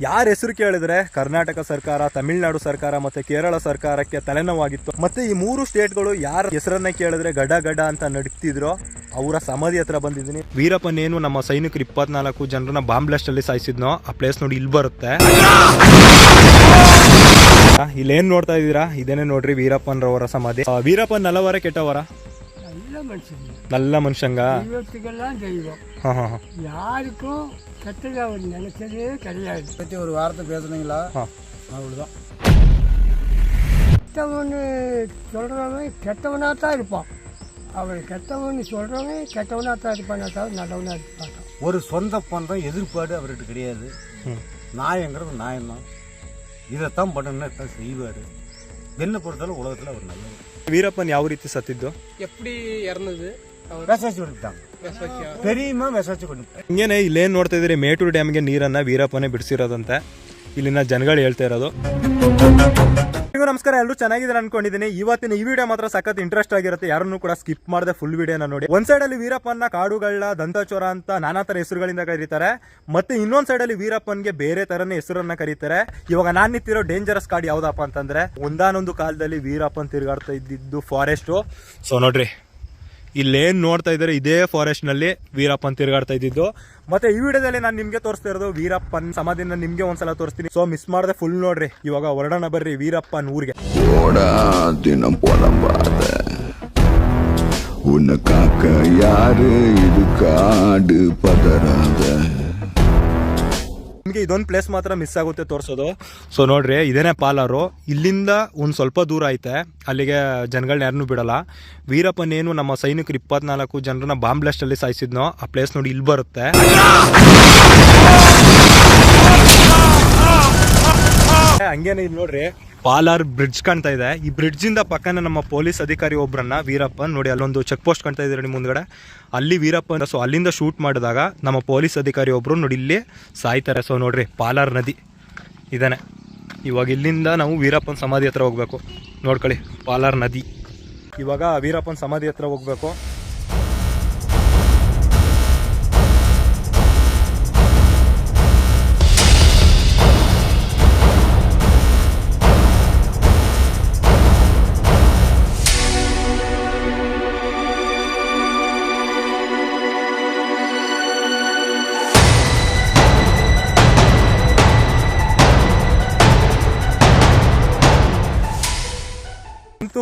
ಯಾರ ಹೆಸರು ಕೇಳಿದ್ರೆ ಕರ್ನಾಟಕ ಸರ್ಕಾರ ತಮಿಳುನಾಡು ಸರ್ಕಾರ ಮತ್ತೆ ಕೇರಳ ಸರ್ಕಾರಕ್ಕೆ ತಲೆನೋವಾಗಿತ್ತು. ಮತ್ತೆ ಈ ಮೂರು ಸ್ಟೇಟ್ಗಳು ಯಾರ ಹೆಸರನ್ನ ಕೇಳಿದ್ರೆ ಗಡ ಗಡ ಅಂತ ನಡೀತಿದ್ರು ಅವರ ಸಮಾಧಿ ಹತ್ರ ಬಂದಿದ್ದೀನಿ. ವೀರಪ್ಪನೇನು ನಮ್ಮ ಸೈನಿಕರು ಇಪ್ಪತ್ನಾಲ್ಕು ಜನರನ್ನ ಬಾಂಬ್ ಬ್ಲಾಸ್ಟ್ ಅಲ್ಲಿ ಸಾಯಿಸಿದ್ನೋ ಆ ಪ್ಲೇಸ್ ನೋಡಿ ಇಲ್ಲಿ ಬರುತ್ತೆ. ಇಲ್ಲೇನ್ ನೋಡ್ತಾ ಇದ್ದೀರಾ? ಇದೇನೆ ನೋಡ್ರಿ ವೀರಪ್ಪನ್ರವರ ಸಮಾಧಿ. ಆ, ವೀರಪ್ಪನ್ ನಲವರ ಕೆಟ್ಟವರ? நல்ல மனுஷங்க? தெய்வத்துக்கெல்லாம் தெய்வம். யாருக்கும் கெட்டது அவர் நினைச்சதே கிடையாது. பற்றி ஒரு வாரத்தை பேசுனீங்களா? அவ்வளோதான் கெட்டவனு சொல்கிறவன் கெட்டவனாக தான் இருப்பான். அவர் கெட்டவன் சொல்கிறவன் கெட்டவனாக தான் இருப்பான் தான் நல்லவனாக இருப்பான்? ஒரு சொந்த பந்தம் எதிர்பாடு அவர்கிட்ட கிடையாது. நாயங்கிறது நாயம்தான். இதைத்தான் பண்ணணுன்னு தான் செய்வார். ಬೆನ್ನ ಪೊರ್ತಲ್ಲ ಉಳಗತ್ತಲ್ಲ ಅವ್ರು ನಮ್ಮ ವೀರಪ್ಪನ್ ಯಾವ ರೀತಿ ಸತ್ತಿದ್ದು ಎಪ್ಪಡಿ ಎರನದು ಮೆಸೇಜ್ ಹೊಡಿತಾನೆ ಪೆರಿಮ ಮೆಸೇಜ್ ಕೊಡ್ತಾರೆ ಹಿಂಗೇನೆ ಇಲ್ಲೇನು ನೋಡ್ತಾ ಇದ್ರಿ ಮೇಟೂರು ಡ್ಯಾಮ್ಗೆ ನೀರನ್ನ ವೀರಪ್ಪನೇ ಬಿಡಿಸಿರೋದಂತೆ ಇಲ್ಲಿನ ಜನಗಳು ಹೇಳ್ತಾ ಇರೋದು ನಮಸ್ಕಾರ ಎಲ್ಲರೂ ಚೆನ್ನಾಗಿದ್ದಾರೆ ಅನ್ಕೊಂಡಿದ್ದೀನಿ. ಇವತ್ತಿನ ಈ ವಿಡಿಯೋ ಮಾತ್ರ ಸಖತ್ ಇಂಟ್ರೆಸ್ಟ್ ಆಗಿರುತ್ತೆ. ಯಾರನ್ನೂ ಕೂಡ ಸ್ಕಿಪ್ ಮಾಡದೆ ಫುಲ್ ವಿಡಿಯೋನ ನೋಡಿ. ಒಂದ್ ಸೈಡ್ ಅಲ್ಲಿ ವೀರಪ್ಪನ ಕಾಡುಗಳ ದಂತಚೋರ ಅಂತ ನಾನಾ ತರ ಹೆಸರುಗಳಿಂದ ಕರೀತಾರೆ. ಮತ್ತೆ ಇನ್ನೊಂದ್ ಸೈಡ್ ಅಲ್ಲಿ ವೀರಪ್ಪನ್ಗೆ ಬೇರೆ ತರನೇ ಹೆಸರನ್ನ ಕರೀತಾರೆ. ಇವಾಗ ನಾನ್ ನಿಂತಿರೋ ಡೇಂಜರಸ್ ಕಾಡ್ ಯಾವ್ದಪ್ಪ ಅಂತಂದ್ರೆ, ಒಂದಾನೊಂದು ಕಾಲದಲ್ಲಿ ವೀರಪ್ಪನ್ ತಿರುಗಾಡ್ತಾ ಇದ್ದಿದ್ದು ಫಾರೆಸ್ಟ್ ಸೊ ನೋಡ್ರಿ ಇಲ್ಲೇನ್ ನೋಡ್ತಾ ಇದ್ದಾರೆ ಇದೇ ಫಾರೆಸ್ಟ್ ನಲ್ಲಿ ವೀರಪ್ಪನ್ ತಿರುಗಾಡ್ತಾ ಇದ್ದಿದ್ದು ಮತ್ತೆ ಈ ವಿಡಿಯೋದಲ್ಲಿ ನಾನು ನಿಮ್ಗೆ ತೋರಿಸ್ತಾ ಇರೋದು ವೀರಪ್ಪನ್ ಸಮಾಧಿನ ನಿಮ್ಗೆ ಒಂದ್ಸಲ ತೋರಿಸ್ತೀನಿ ಸೊ ಮಿಸ್ ಮಾಡದೆ ಫುಲ್ ನೋಡ್ರಿ ಇವಾಗ ಹೊರಡೋಣ ಬರ್ರಿ ವೀರಪ್ಪನ್ ಊರಿಗೆ ஓடா தினம் புலம்பாத உன்னை காக்க யாரு இது காடு பதறாத ನಿಮ್ಗೆ ಇದೊಂದು ಪ್ಲೇಸ್ ಮಾತ್ರ ಮಿಸ್ ಆಗುತ್ತೆ ತೋರಿಸೋದು. ಸೊ ನೋಡ್ರಿ, ಇದೇನೆ ಪಾಲಾರು. ಇಲ್ಲಿಂದ ಒಂದು ಸ್ವಲ್ಪ ದೂರ ಐತೆ. ಅಲ್ಲಿಗೆ ಜನಗಳನ್ನ ಯಾರನ್ನೂ ಬಿಡಲ್ಲ. ವೀರಪ್ಪನೇನು ನಮ್ಮ ಸೈನಿಕರು ಇಪ್ಪತ್ನಾಲ್ಕು ಜನರನ್ನ ಬಾಂಬ್ ಬ್ಲಾಸ್ಟ್ ಅಲ್ಲಿ ಸಾಯಿಸಿದ್ನೋ, ಆ ಪ್ಲೇಸ್ ನೋಡಿ ಇಲ್ಲಿ ಬರುತ್ತೆ. ಹಂಗೇನೆ ಇಲ್ಲಿ ನೋಡ್ರಿ. ಪಾಲಾರ್ ಬ್ರಿಡ್ಜ್ ಕಾಣ್ತಾ ಇದೆ. ಈ ಬ್ರಿಡ್ಜ್ ಇಂದ ಪಕ್ಕನ ನಮ್ಮ ಪೊಲೀಸ್ ಅಧಿಕಾರಿ ಒಬ್ಬರನ್ನ ವೀರಪ್ಪನ್ ನೋಡಿ, ಅಲ್ಲೊಂದು ಚೆಕ್ ಪೋಸ್ಟ್ ಕಾಣ್ತಾ ಇದ್ದೀರಿ ನಿಮ್ಮ ಮುಂದ್ಗಡೆ. ಅಲ್ಲಿ ವೀರಪ್ಪನ್ ಸೊ ಅಲ್ಲಿಂದ ಶೂಟ್ ಮಾಡಿದಾಗ ನಮ್ಮ ಪೊಲೀಸ್ ಅಧಿಕಾರಿ ಒಬ್ರು ನೋಡಿ, ಇಲ್ಲಿ ಸಾಯ್ತಾರೆ. ಸೊ ನೋಡ್ರಿ, ಪಾಲಾರ್ ನದಿ ಇದಾನೆ. ಇವಾಗ ಇಲ್ಲಿಂದ ನಾವು ವೀರಪ್ಪನ ಸಮಾಧಿ ಹತ್ರ ಹೋಗ್ಬೇಕು. ನೋಡ್ಕೊಳ್ಳಿ, ಪಾಲಾರ್ ನದಿ. ಇವಾಗ ವೀರಪ್ಪನ ಸಮಾಧಿ ಹತ್ರ ಹೋಗ್ಬೇಕು.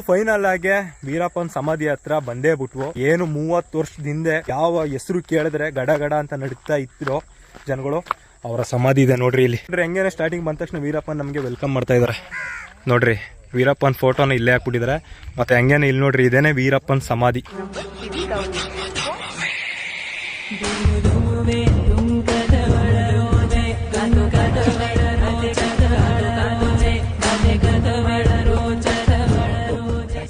ಫೈನಲ್ ಆಗಿ ವೀರಪ್ಪನ್ ಸಮಾಧಿ ಹತ್ರ ಬಂದೇ ಬಿಟ್ವು. ಏನು ಮೂವತ್ತು ವರ್ಷದ ಹಿಂದೆ ಯಾವ ಹೆಸರು ಕೇಳಿದ್ರೆ ಗಡ ಗಡ ಅಂತ ನಡೀತಾ ಇತ್ತು ಜನಗಳು, ಅವರ ಸಮಾಧಿ ಇದೆ ನೋಡ್ರಿ ಇಲ್ಲಿ. ಅಂದ್ರೆ ಹೆಂಗೇನೆ ಸ್ಟಾರ್ಟಿಂಗ್ ಬಂದ ತಕ್ಷಣ ವೀರಪ್ಪನ್ ನಮಗೆ ವೆಲ್ಕಮ್ ಮಾಡ್ತಾ ಇದಾರೆ. ನೋಡ್ರಿ, ವೀರಪ್ಪನ್ ಫೋಟೋನ ಇಲ್ಲೇ ಹಾಕ್ಬಿಟ್ಟಿದ್ದಾರೆ ಮತ್ತೆ ಹೆಂಗೇನೆ ಇಲ್ಲಿ ನೋಡ್ರಿ, ಇದೇನೆ ವೀರಪ್ಪನ್ ಸಮಾಧಿ.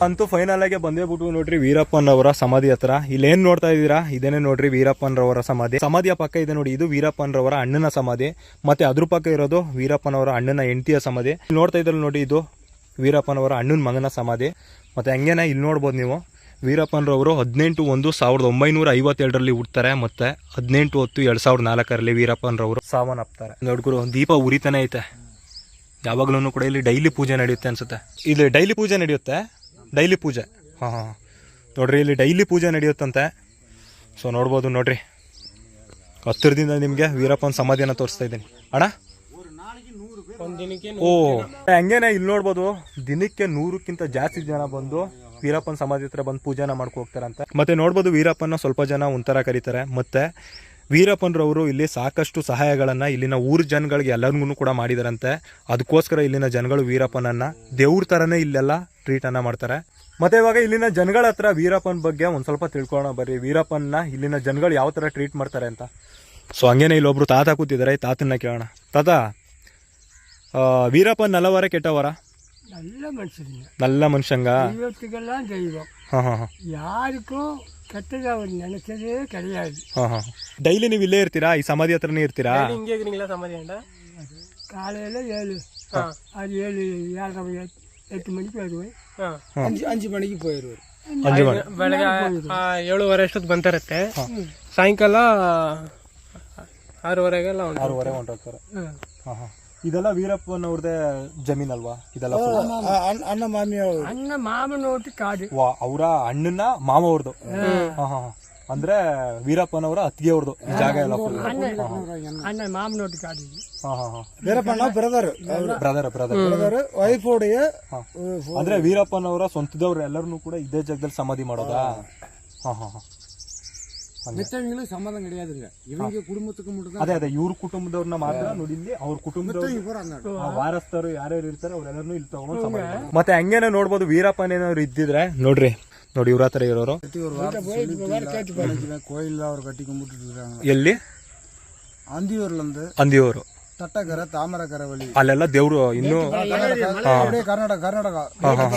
ಅಂತೂ ಫೈನಲ್ ಆಗಿ ಬಂದೇ ಬಿಟ್ಟು ನೋಡ್ರಿ ವೀರಪ್ಪನ್ ಅವರ ಸಮಾಧಿ ಹತ್ರ. ಇಲ್ಲೇನ್ ನೋಡ್ತಾ ಇದ್ದೀರಾ? ಇದೇನೆ ನೋಡ್ರಿ ವೀರಪ್ಪನ್ ರವರ ಸಮಾಧಿ. ಸಮಾಧಿಯ ಪಕ್ಕ ಇದೆ ನೋಡಿ, ಇದು ವೀರಪ್ಪನ್ ರವರ ಅಣ್ಣನ ಸಮಾಧಿ. ಮತ್ತೆ ಅದ್ರ ಪಕ್ಕ ಇರೋದು ವೀರಪ್ಪನ್ ಅವರ ಅಣ್ಣನ ಹೆಂಡತಿಯ ಸಮಾಧಿ. ಇಲ್ಲಿ ನೋಡ್ತಾ ಇದ್ರಲ್ಲಿ ನೋಡಿ, ಇದು ವೀರಪ್ಪನ್ ಅವರ ಅಣ್ಣನ ಮಗನ ಸಮಾಧಿ. ಮತ್ತೆ ಹಂಗೇನೆ ಇಲ್ಲಿ ನೋಡ್ಬೋದು ನೀವು. ವೀರಪ್ಪನ್ ರವರು ಹದಿನೆಂಟು ಒಂದು ಸಾವಿರದ ಒಂಬೈನೂರ ಐವತ್ತೆರಡರಲ್ಲಿ ಹುಡ್ತಾರೆ ಮತ್ತೆ ಹದಿನೆಂಟು ಹೊತ್ತು ಎರಡ್ ಸಾವಿರದ ನಾಲ್ಕರಲ್ಲಿ ವೀರಪ್ಪನ್ ರವರು ಸಾವನ್ನಪ್ತಾರೆ ನೋಡ್ಗುರು ದೀಪ ಉರಿತಾನೆ ಐತೆ. ಯಾವಾಗ್ಲೂ ಕೂಡ ಇಲ್ಲಿ ಡೈಲಿ ಪೂಜೆ ನಡೆಯುತ್ತೆ ಅನ್ಸುತ್ತೆ. ಇಲ್ಲಿ ಡೈಲಿ ಪೂಜೆ ನಡೆಯುತ್ತೆ. ಡೈಲಿ ಪೂಜೆ. ಹಾಂ ಹಾಂ ನೋಡ್ರಿ, ಇಲ್ಲಿ ಡೈಲಿ ಪೂಜೆ ನಡೆಯುತ್ತಂತೆ. ಸೊ ನೋಡ್ಬೋದು, ನೋಡ್ರಿ. ಹತ್ತಿರದಿಂದ ನಿಮಗೆ ವೀರಪ್ಪನ ಸಮಾಧಿಯನ್ನು ತೋರಿಸ್ತಾ ಇದ್ದೀನಿ. ಅಣ್ಣ? ಓ, ಹಂಗೇನೆ ಇಲ್ಲಿ ನೋಡ್ಬೋದು, ದಿನಕ್ಕೆ ನೂರಕ್ಕಿಂತ ಜಾಸ್ತಿ ಜನ ಬಂದು ವೀರಪ್ಪನ ಸಮಾಧಿ ಹತ್ರ ಬಂದು ಪೂಜೆನ ಮಾಡ್ಕೊ ಹೋಗ್ತಾರಂತೆ. ಮತ್ತೆ ನೋಡ್ಬೋದು ವೀರಪ್ಪನ ಸ್ವಲ್ಪ ಜನ ಒಂಥರ ಕರೀತಾರೆ. ಮತ್ತೆ ವೀರಪ್ಪನ್ರವರು ಇಲ್ಲಿ ಸಾಕಷ್ಟು ಸಹಾಯಗಳನ್ನು ಇಲ್ಲಿನ ಊರು ಜನಗಳಿಗೆ ಎಲ್ಲರಿಗೂ ಕೂಡ ಮಾಡಿದಾರಂತೆ. ಅದಕ್ಕೋಸ್ಕರ ಇಲ್ಲಿನ ಜನಗಳು ವೀರಪ್ಪನನ್ನು ದೇವ್ರ ಥರನೇ ಇಲ್ಲೆಲ್ಲ ಟ್ರೀಟನ್ನು ಮಾಡ್ತಾರೆ. ಮತ್ತೆ ಇವಾಗ ಇಲ್ಲಿನ ಜನಗಳ ಹತ್ರ ವೀರಪ್ಪನ ಬಗ್ಗೆ ಒಂದು ಸ್ವಲ್ಪ ತಿಳ್ಕೊಳೋಣ ಬರ್ರಿ. ವೀರಪ್ಪನ ಇಲ್ಲಿನ ಜನಗಳು ಯಾವ ಥರ ಟ್ರೀಟ್ ಮಾಡ್ತಾರೆ ಅಂತ. ಸೊ ಹಂಗೇನೆ ಇಲ್ಲೊಬ್ರು ತಾತ ಕೂತಿದ್ದಾರೆ. ತಾತನ್ನ ಕೇಳೋಣ. ತಾತ ವೀರಪ್ಪನ ನಲವರ ಕೆಟ್ಟವರ? ನಲ್ಲ ಮನುಷ್ಯಂಗ? ಇವತ್ತಿಗೆಲ್ಲ ದೈವ ಯಾರಿಗೂ தெய்வம் ಹಾ ಹಾ ಹಾ யாருக்கும் கெட்டதை அவர் நினைச்சதே கிடையாது ಹಾ ಹಾ ಡೈಲಿ ನೀವು ಇಲ್ಲೇ ಇರ್ತೀರಾ ಈ ಸಮಾಧಿ ಹತ್ರನೇ ಇರ್ತೀರಾ இங்கே இருக்கிறீங்களா சமாதி ஆண்டா காலையில் ஏழு ஆ. அது ஏழு ஏழரை எட்- எட்டு மணிக்கு வருவேன் ಹಾ அஞ்சு அஞ்சு மணிக்கு போயிடுவார் ಅಂಜು ಮಾಡಿ ಬೆಳಗ್ಗೆ ಆ, ಏಳುವರೆ ಅಷ್ಟೊತ್ತು ಬಂದಿರುತ್ತೆ ಸಾಯಂಕಾಲ ಆರೂವರೆಗೆಲ್ಲ ಉಂಟು ಆರೂವರೆ ಹೊಂಟೋಗ್ತಾರೆ ಹಾ ಹಾ ಇದೆಲ್ಲ ವೀರಪ್ಪನವ್ರದೇ ಜಮೀನ್ ಅಲ್ವಾ ಇದೆಲ್ಲ? ಅಣ್ಣ ಮಾಮಿ ಅಣ್ಣ ಮಾಮನ ಕಾಡು. ವಾ ಅವರ ಅಣ್ಣನ ಮಾಮ ಅವ್ರದ್ದು ಹಾ ಹಾ ಅಂದ್ರೆ ವೀರಪ್ಪನವರ ಅತ್ತಿಗೆ ಅವ್ರದ್ದು ಈ ಜಾಗ ಎಲ್ಲ ಅಣ್ಣ ಮಾಮನೋಟಿ ಕಾಡು ಇದು. ಹಾ ಹಾ ಹಾ. Veerappanna brother brother brother brother wife ಉடைய ಅಂದ್ರೆ ವೀರಪ್ಪನವರ ಸ್ವಂತದವ್ರು ಎಲ್ಲರೂ ಕೂಡ ಇದೇ ಜಾಗದಲ್ಲಿ ಸಮಾಧಿ ಮಾಡೋದಾ? ಹಾ ಹಾ ಹಾ. மித்தவங்களும் சம்மதம் கிடையாதுங்க இவங்க குடும்பத்துக்கு மட்டும் ಅದೇ ಅದೇ ಇವ್ರ ಕುಟುಂಬದವ್ರನ್ನ ಮಾತ್ರ ನೋಡಿ ಇಲ್ಲಿ ಅವ್ರ ಕುಟುಂಬದವ್ರು போறாங்க ಆ ವಾರಸ್ಥರು ಯಾರ್ಯಾರು ಇರ್ತಾರೆ ಅವರೆಲ್ಲರನ್ನು ಇಲ್ಲಿ ತಗೊಂಡು ಸಮಾಧಿ ಮಾಡೋದು. ಮತ್ತೆ ಹಂಗೇನೆ ನೋಡ್ಬೋದು ವೀರಪ್ಪನೇನಾದ್ರು ಇದ್ದಿದ್ರೆ ನೋಡ್ರಿ ನೋಡಿ ಇವ್ರ ಹತ್ರ ಇರೋರು ஒரு வாரத்தை கோயில் தான் அவர் கட்டி கும்பிட்டுட்டு இருக்காங்க ಎಲ್ಲಿ அந்தியூர்ல இருந்து ಅಂದಿಯವರು தட்டக்கரை தாமரக்கரை வழி ಅಲ್ಲೆಲ್ಲ ದೇವ್ರು ಇನ್ನೂ அப்படியே கர்நாடகா கர்நாடகா ಹಾ ಹಾ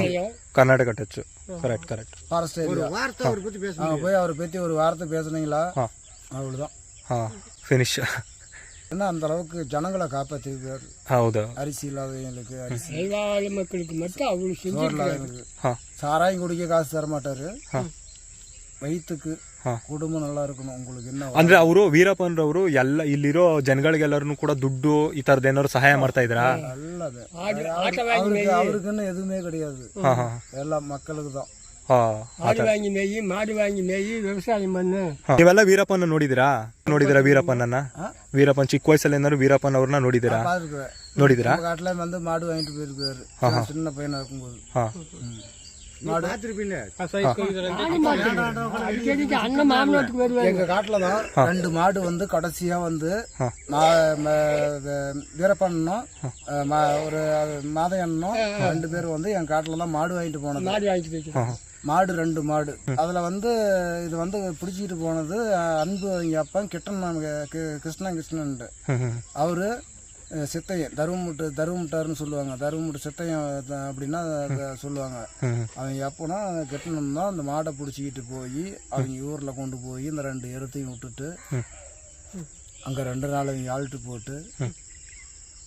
Karnataka touch correct correct forest area வார்த்தை அவர் பத்தி பேச போய் அவரை பத்தி ஒரு வார்த்தை பேசுனீங்களா ಹಾ அவ்வளவுதான் ಹಾ ಫಿನಿಶ್ ஏன்னா அந்த அளவுக்கு ஜனங்களை காப்பாத்திருக்காரு ಹೌದು அரிசி இல்லாதவங்களுக்கு அரிசி ದೈವಾದ ಮಕ್ಕಳಿಗೆ ಮತ್ತೆ ಅವಳು சோறு இல்லாதவங்களுக்கு ಹಾ சாராயம் குடிக்க காசு தர மாட்டாரு ಹಾ வயிற்றுக்கு ಹಾ. குடும்பம் நல்லா இருக்கணும் உங்களுக்கு என்ன ಅಂದ್ರೆ ಅವರು ವೀರಪ್ಪನ್ರವರು ಎಲ್ಲ ಇಲ್ಲಿರೋ ಜನಗಳಿಗೆಲ್ಲರನ್ನು ಕೂಡ ದುಡ್ಡು ಈ ತರದ್ ಏನಾದ್ರು ಸಹಾಯ ಮಾಡ್ತಾ ಇದ್ರಾ நல்லது அவருக்கு அவருக்குன்னு எதுவுமே கிடையாது ಹಾ ಹಾ எல்லாம் மக்களுக்கு தான் ಹಾ ಆಡು ವಾಂಗಿ ಮೇಯಿ ಮಾಡು ವಾಂಗಿ ಮೇಯಿ ವ್ಯವಸಾಯ ಮಣ್ಣು ಹಾ. ನೀವೆಲ್ಲ ವೀರಪ್ಪನ ನೋಡಿದಿರಾ ನೋಡಿದಿರಾ ವೀರಪ್ಪನನ್ನ ವೀರಪ್ಪನ್ ಚಿಕ್ಕ ವಯಸ್ಸಲ್ಲಿ ಏನಾದ್ರು ವೀರಪ್ಪನ್ ಅವ್ರನ್ನ ನೋಡಿದಿರಾ பார்த்துருக்குறேன் ನೋಡಿದಿರಾ நம்ம காட்டுல வந்து மாடு வாங்கிட்டு போயிருக்காரு சின்ன பையனா இருக்கும்போது ಹಾ எங்க காட்டுல தான் ரெண்டு மாடு வந்து கடைசியா வந்து வீரப்பண்ணும் ஒரு மாதையண்ணும் ரெண்டு பேரும் வந்து என் காட்டுல தான் மாடு வாங்கிட்டு போனது. மாடு ரெண்டு மாடு. அதுல வந்து இது வந்து பிடிச்சிட்டு போனது அன்பு அவங்க அப்பா கிட்டன் கிருஷ்ணன் கிருஷ்ணன்ட்டு. அவரு சித்தையன் தருவமுட்டு தருவமுட்டாருன்னு சொல்லுவாங்க தருவமுட்டு சித்தையன் த- அப்படின்னா அத சொல்லுவாங்க ಹ್ಮ್ அவங்க எப்போனா கெட்டணும் தான் அந்த மாடை பிடிச்சிக்கிட்டு போய் அவங்க ஊர்ல கொண்டு போய் இந்த ரெண்டு எருத்தையும் விட்டுட்டு அங்க ரெண்டு நாள் அவங்க ஆல்ட்டு போட்டு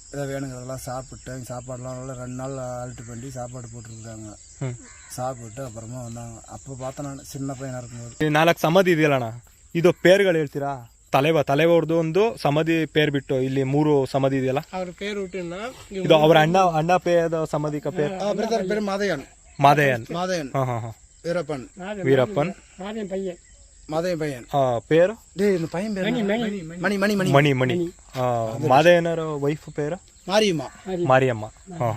இதை வேணுங்கிறதெல்லாம் சாப்பிட்டு அவங்க சாப்பாடுலாம் நல்லா ரெண்டு நாள் ஆல்ட்டு பண்ணி சாப்பாடு போட்டுருக்காங்க ಹ್ಮ್ சாப்பிட்டு அப்புறமா வந்தாங்க அப்போ பார்த்தேன் நான் சின்ன பையனா இருக்கும்போது ಈ ನಾಲ್ಕು ಸಮಾಧಿ ಇದೆಯಲ್ಲಣ್ಣ ಇದು ಪೇರ್ಗಳು ಹೇಳ್ತೀರಾ ತಲೆವ ತಲೆವ ಒಂದು ಸಮಾಧಿ ಪೇರ್ ಬಿಟ್ಟು ಇಲ್ಲಿ ಮೂರು ಸಮಾಧಿ ಇದೆಯಲ್ಲ? ಇದು ಅವ್ರ ಅಣ್ಣ ಅಣ್ಣ ಪೇಯದ ಸಮಾಧಿ ಪೇರ್? ಬ್ರದರ್ ಬೇರೆ ಮಾದಯ್ಯನ್. ಮಾದಯ್ಯನ್? ಮಾದಯನ್ ಹಾ ವೀರಪ್ಪನ್. ವೀರಪ್ಪನ್? ಪಯ್ಯನ್. ಆ ಪೇರು? ಮಣಿ ಮಣಿ ಮಣಿ. ಆ ಮಾದಯನರ ವೈಫ್ ಪೇರು? ಮಾರಿಯಮ್ಮ. ಮಾರಿಯಮ್ಮ. ಹಾ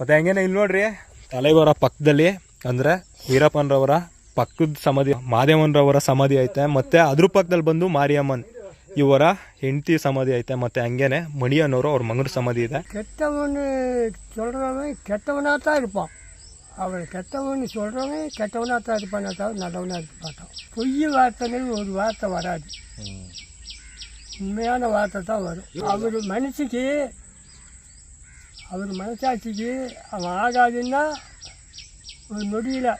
ಮತ್ತೆ ಹೆಂಗೇನೆ ಇಲ್ಲಿ ನೋಡ್ರಿ ತಲೆವರ ಪಕ್ಕದಲ್ಲಿ ಅಂದ್ರೆ ವೀರಪ್ಪನ್ರವರ ಪಕ್ಕದ ಸಮಾಧಿ ಮಾದೇವನ್ರವರ ಸಮಾಧಿ ಐತೆ ಮತ್ತೆ ಅದ್ರ ಪಕ್ಕದಲ್ಲಿ ಬಂದು ಮಾರಿಯಮ್ಮನ್ ಇವರ ಹೆಂಡತಿ ಸಮಾಧಿ ಐತೆ ಮತ್ತೆ ಹಂಗೇನೆ ಮಣಿ ಅನ್ನೋರು ಅವ್ರ ಮಗನ ಸಮಾಧಿ ಇದೆ கெட்டவன்னு சொல்கிறவன் கெட்டவனாக தான் இருப்பான் அவன் கெட்டவன்னு சொல்கிறவன் கெட்டவனாக தான் இருப்பானே தவிர நல்லவனாக இருக்க மாட்டான் பொய் வார்த்தைகள் ஒரு வார்த்தை வராது உண்மையான வார்த்தை தான் வரும் அவர் மனசுக்கு அவர் மனசாட்சிக்கு அவன் ஆகாதுன்னா ஒரு நொடியில்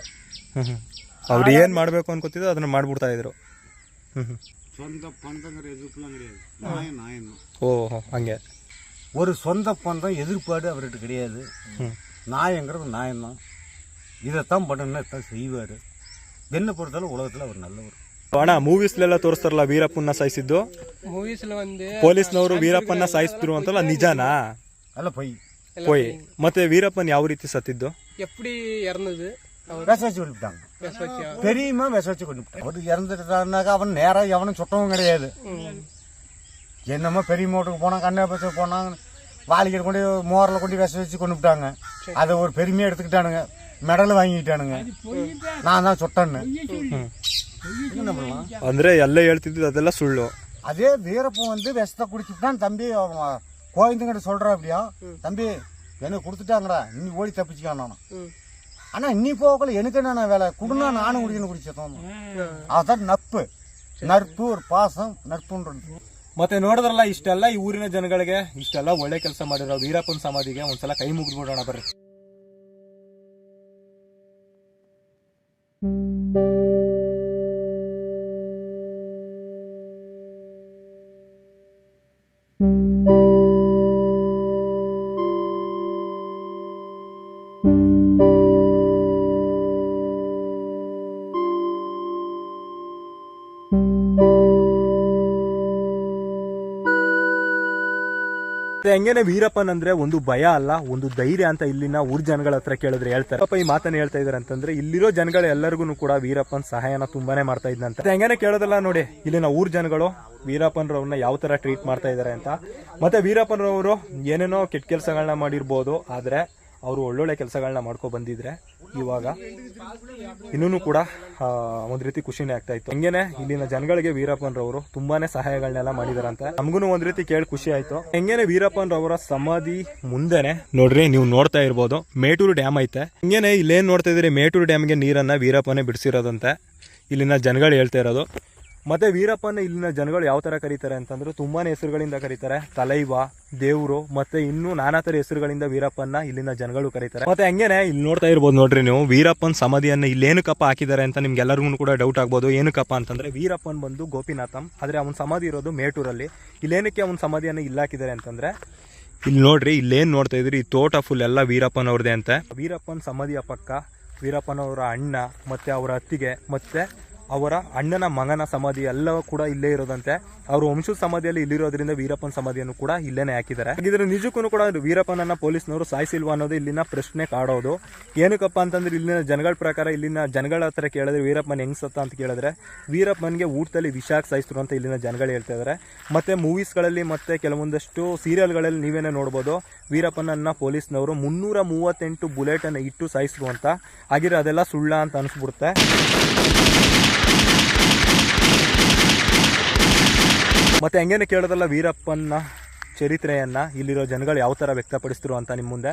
ಹ್ಮ್ ಹ್ಮ್ ಅವ್ರು ಏನ್ ಮಾಡ್ಬೇಕು ಅನ್ಕೋತಿದ್ರು ಅದನ್ನ ಮಾಡ್ಬಿಡ್ತಾ ಇದ್ರು. ಹಂಗೆ. ಅವರು ಸ್ವಂತ ಪಂದ ಎದುರುಪಾಡು ಅವರಿಗೆ ಕಿಡಿಯಾದು ನಾಯಿಂಗ್ರದ್ದು ನಾಯನ್ನು ಇದತ್ತಾ ಬಣ್ಣ ಸೈವಾರ ಬೆನ್ನು ಕೊಡ್ತಲ್ಲ ಉಳದಲ್ಲ ಅವ್ರು ನಲ್ಲವರು ಅಣ್ಣ ಮೂವೀಸ್ಲೆಲ್ಲ ತೋರಿಸ್ತಾರಲ್ಲ ವೀರಪ್ಪನ್ನ ಸಾಯಿಸಿದ್ದು ಪೊಲೀಸ್ನವರು ವೀರಪ್ಪನ್ನ ಸಾಯಿಸಿದ್ರು ಅಂತಲ್ಲ ನಿಜಾನಾ? ಅಲ್ಲ ಪೈ. ಪೊಯ್ ಮತ್ತೆ ವೀರಪ್ಪನ್ ಯಾವ ರೀತಿ ಸತ್ತಿದ್ದು? ಎಪ್ಪಡಿ ಡಿ விச வச்சு கொண்டுட்டாங்க பேச வச்சா பெரியமா விச வச்சு கொண்டு அவர் இறந்துட்டாருனாக்கா அவன் நேராக எவனும் சுட்டவும் கிடையாது என்னமோ பெரிய மோட்டுக்கு போனான் கன்னியாபுரத்துக்கு போனாங்க வாலிக்கர் கொண்டு மோரில் கொண்டு விச வச்சு கொண்டு விட்டாங்க அதை ஒரு பெருமையாக எடுத்துக்கிட்டானுங்க மெடல் வாங்கிக்கிட்டானுங்க நான் தான் சுட்டேன்னு என்ன பண்ணலாம் ಅಂದ್ರೆ ಎಲ್ಲ ಹೇಳ್ತಿದ್ದು ಅದೆಲ್ಲ ಸುಳ್ಳು அதே வீரப்பன் வந்து விஷத்தை குடிச்சுட்டான் தம்பி அவன் கோவிந்தங்கிட்ட சொல்கிறான் அப்படியா தம்பி எனக்கு கொடுத்துட்டாங்கடா இன்னி ஓடி தப்பிச்சுக்கான் நானும் ஆனா இன்னி போகல எனக்கு என்ன வேலை குடுனா நானும் குடிக்கணும் குடிச்சதான் அதான் நட்பு நட்பு ஒரு பாசம் நட்புன்றது ಮತ್ತೆ ನೋಡಿದ್ರಲ್ಲ ಇಷ್ಟೆಲ್ಲ ಈ ಊರಿನ ಜನಗಳಿಗೆ ಇಷ್ಟೆಲ್ಲ ಒಳ್ಳೆ ಕೆಲಸ ಮಾಡಿರೋ ವೀರಪ್ಪನ ಸಮಾಧಿಗೆ ಒಂದ್ಸಲ ಕೈ ಮುಗಿದ್ಬಿಡೋಣ ಬರ್ರಿ ಮತ್ತೆ ಹೆಂಗೇನೆ ವೀರಪ್ಪನ್ ಅಂದ್ರೆ ಒಂದು ಭಯ ಅಲ್ಲ, ಒಂದು ಧೈರ್ಯ ಅಂತ ಇಲ್ಲಿನ ಊರ್ ಜನಗಳ ಹತ್ರ ಕೇಳಿದ್ರೆ ಹೇಳ್ತಾರೆ. ಪಾಪ ಈ ಮಾತನ್ನ ಹೇಳ್ತಾ ಇದಾರೆ ಅಂತಂದ್ರೆ ಇಲ್ಲಿರೋ ಜನಗಳು ಎಲ್ಲರಿಗೂ ಕೂಡ ವೀರಪ್ಪನ್ ಸಹಾಯನ ತುಂಬಾನೇ ಮಾಡ್ತಾ ಇದ್ದಂತ ಹೆಂಗೇನೆ ಕೇಳೋದಲ್ಲ ನೋಡಿ, ಇಲ್ಲಿನ ಊರ್ ಜನಗಳು ವೀರಪ್ಪನ್ರವ್ರನ್ನ ಯಾವ ತರ ಟ್ರೀಟ್ ಮಾಡ್ತಾ ಇದಾರೆ ಅಂತ. ಮತ್ತೆ ವೀರಪ್ಪನ್ರವರು ಏನೇನೋ ಕೆಟ್ಟ ಕೆಲಸಗಳನ್ನ ಮಾಡಿರ್ಬೋದು, ಆದ್ರೆ ಅವರು ಒಳ್ಳೊಳ್ಳೆ ಕೆಲಸಗಳನ್ನ ಮಾಡ್ಕೊ ಬಂದಿದ್ರೆ ಇವಾಗ. ಇನ್ನೂ ಕೂಡ ಒಂದು ರೀತಿ ಖುಷಿನೇ ಆಗ್ತಾ ಇತ್ತು. ಹಂಗೇನೆ ಇಲ್ಲಿನ ಜನಗಳಿಗೆ ವೀರಪ್ಪನ್ರವರು ತುಂಬಾನೇ ಸಹಾಯಗಳನ್ನೆಲ್ಲ ಮಾಡಿದಾರಂತೆ. ನಮಗೂ ಒಂದ್ ರೀತಿ ಕೇಳಿ ಖುಷಿ ಆಯ್ತು. ಹೆಂಗೇನೆ ವೀರಪ್ಪನ್ರವರ ಸಮಾಧಿ ಮುಂದೆನೆ, ನೋಡ್ರಿ, ನೀವು ನೋಡ್ತಾ ಇರ್ಬೋದು, ಮೇಟೂರು ಡ್ಯಾಮ್ ಐತೆ. ಹಂಗೇನೆ ಇಲ್ಲೇನ್ ನೋಡ್ತಾ ಇದ್ರಿ ಮೇಟೂರು ಡ್ಯಾಮ್ಗೆ ನೀರನ್ನ ವೀರಪ್ಪನೇ ಬಿಡಿಸಿರೋದಂತೆ. ಇಲ್ಲಿನ ಜನಗಳು ಹೇಳ್ತಾ ಇರೋದು. ಮತ್ತೆ ವೀರಪ್ಪನ ಇಲ್ಲಿನ ಜನಗಳು ಯಾವ ತರ ಕರೀತಾರೆ ಅಂತಂದ್ರೆ ತುಂಬಾನೇ ಹೆಸರುಗಳಿಂದ ಕರೀತಾರೆ. ತಲೈವ, ದೇವ್ರು ಮತ್ತೆ ಇನ್ನೂ ನಾನಾ ತರ ಹೆಸರುಗಳಿಂದ ವೀರಪ್ಪನ ಇಲ್ಲಿನ ಜನಗಳು ಕರೀತಾರೆ. ಮತ್ತೆ ಹಂಗೇನೆ ಇಲ್ಲಿ ನೋಡ್ತಾ ಇರ್ಬೋದು ನೋಡ್ರಿ ನೀವು, ವೀರಪ್ಪನ್ ಸಮಾಧಿಯನ್ನ ಇಲ್ಲಿ ಏನಕ್ಕಪ್ಪ ಹಾಕಿದ್ದಾರೆ ಅಂತ ನಿಮ್ಗೆ ಎಲ್ಲರಿಗೂ ಕೂಡ ಡೌಟ್ ಆಗ್ಬೋದು. ಏನಕ್ಕಪ್ಪ ಅಂತಂದ್ರೆ ವೀರಪ್ಪನ್ ಬಂದು ಗೋಪಿನಾಥಂ, ಆದ್ರೆ ಅವನ ಸಮಾಧಿ ಇರೋದು ಮೇಟೂರಲ್ಲಿ. ಇಲ್ಲೇನಕ್ಕೆ ಅವನ ಸಮಾಧಿಯನ್ನ ಇಲ್ಲಿ ಹಾಕಿದ್ದಾರೆ ಅಂತಂದ್ರೆ, ಇಲ್ಲಿ ನೋಡ್ರಿ, ಇಲ್ಲೇನ್ ನೋಡ್ತಾ ಇದ್ರಿ ಈ ತೋಟ ಫುಲ್ ಎಲ್ಲ ವೀರಪ್ಪನ್ ಅವ್ರದೇ ಅಂತೆ. ವೀರಪ್ಪನ್ ಸಮಾಧಿಯ ಪಕ್ಕ ವೀರಪ್ಪನವರ ಅಣ್ಣ ಮತ್ತೆ ಅವರ ಅತ್ತಿಗೆ ಮತ್ತೆ ಅವರ ಅಣ್ಣನ ಮಗನ ಸಮಾಧಿ ಎಲ್ಲವೂ ಕೂಡ ಇಲ್ಲೇ ಇರೋದಂತೆ. ಅವರು ವಂಶದ ಸಮಾಧಿಯಲ್ಲಿ ಇಲ್ಲಿರೋದ್ರಿಂದ ವೀರಪ್ಪನ ಸಮಾಧಿಯನ್ನು ಕೂಡ ಇಲ್ಲೇನೆ ಹಾಕಿದ್ದಾರೆ. ಹಾಗಿದ್ರೆ ನಿಜಕ್ಕೂ ಕೂಡ ವೀರಪ್ಪನನ್ನ ಪೊಲೀಸ್ನವರು ಸಾಯಿಸಿಲ್ವಾ ಅನ್ನೋದು ಇಲ್ಲಿನ ಪ್ರಶ್ನೆ ಕಾಡೋದು. ಏನಕ್ಕಪ್ಪ ಅಂತಂದ್ರೆ ಇಲ್ಲಿನ ಜನಗಳ ಪ್ರಕಾರ ಇಲ್ಲಿನ ಜನಗಳ ಹತ್ರ ಕೇಳಿದ್ರೆ ವೀರಪ್ಪನ್ ಹೆಂಗ್ ಸತ್ತ ಅಂತ ಕೇಳಿದ್ರೆ ವೀರಪ್ಪನ್ಗೆ ಊಟದಲ್ಲಿ ವಿಷಾಕ್ ಸಾಯಿಸ್ರು ಅಂತ ಇಲ್ಲಿನ ಜನಗಳು ಹೇಳ್ತಾ ಇದ್ದಾರೆ ಮತ್ತೆ ಮೂವೀಸ್ಗಳಲ್ಲಿ ಮತ್ತೆ ಕೆಲವೊಂದಷ್ಟು ಸೀರಿಯಲ್ಗಳಲ್ಲಿ ನೀವೇನೇ ನೋಡ್ಬೋದು ವೀರಪ್ಪನನ್ನ ಪೊಲೀಸ್ನವರು ಮುನ್ನೂರ ಮೂವತ್ತೆಂಟು ಬುಲೆಟ್ ಅನ್ನ ಇಟ್ಟು ಸಾಯಿಸ್ರು ಅಂತ. ಹಾಗಿದ್ರೆ ಅದೆಲ್ಲ ಸುಳ್ಳ ಅಂತ ಅನಿಸ್ಬಿಡುತ್ತೆ. ಮತ್ತೆ ಹೆಂಗೇನೆ ಕೇಳೋದಲ್ಲ ವೀರಪ್ಪನ ಚರಿತ್ರೆಯನ್ನು ಇಲ್ಲಿರೋ ಜನಗಳು ಯಾವ ಥರ ವ್ಯಕ್ತಪಡಿಸ್ತಿರು ಅಂತ ನಿಮ್ಮ ಮುಂದೆ.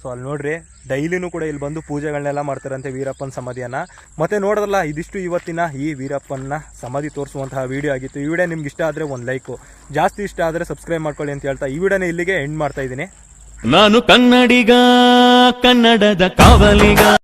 ಸೊ ಅಲ್ಲಿ ನೋಡ್ರಿ, ಡೈಲಿನೂ ಕೂಡ ಇಲ್ಲಿ ಬಂದು ಪೂಜೆಗಳನ್ನೆಲ್ಲ ಮಾಡ್ತಾರಂತೆ ವೀರಪ್ಪನ ಸಮಾಧಿಯನ್ನು. ಮತ್ತೆ ನೋಡೋದಲ್ಲ, ಇದಿಷ್ಟು ಇವತ್ತಿನ ಈ ವೀರಪ್ಪನ ಸಮಾಧಿ ತೋರಿಸುವಂತಹ ವಿಡಿಯೋ ಆಗಿತ್ತು. ಈ ವಿಡಿಯೋ ನಿಮ್ಗೆ ಇಷ್ಟ ಆದರೆ ಒಂದು ಲೈಕು ಜಾಸ್ತಿ ಇಷ್ಟ ಆದರೆ ಸಬ್ಸ್ಕ್ರೈಬ್ ಮಾಡ್ಕೊಳ್ಳಿ ಅಂತ ಹೇಳ್ತಾ ಈ ವಿಡಿಯೋನ ಇಲ್ಲಿಗೆ ಎಂಡ್ ಮಾಡ್ತಾ ಇದ್ದೀನಿ. ನಾನು ಕನ್ನಡಿಗ, ಕನ್ನಡದ ಕಾವಲಿಗ.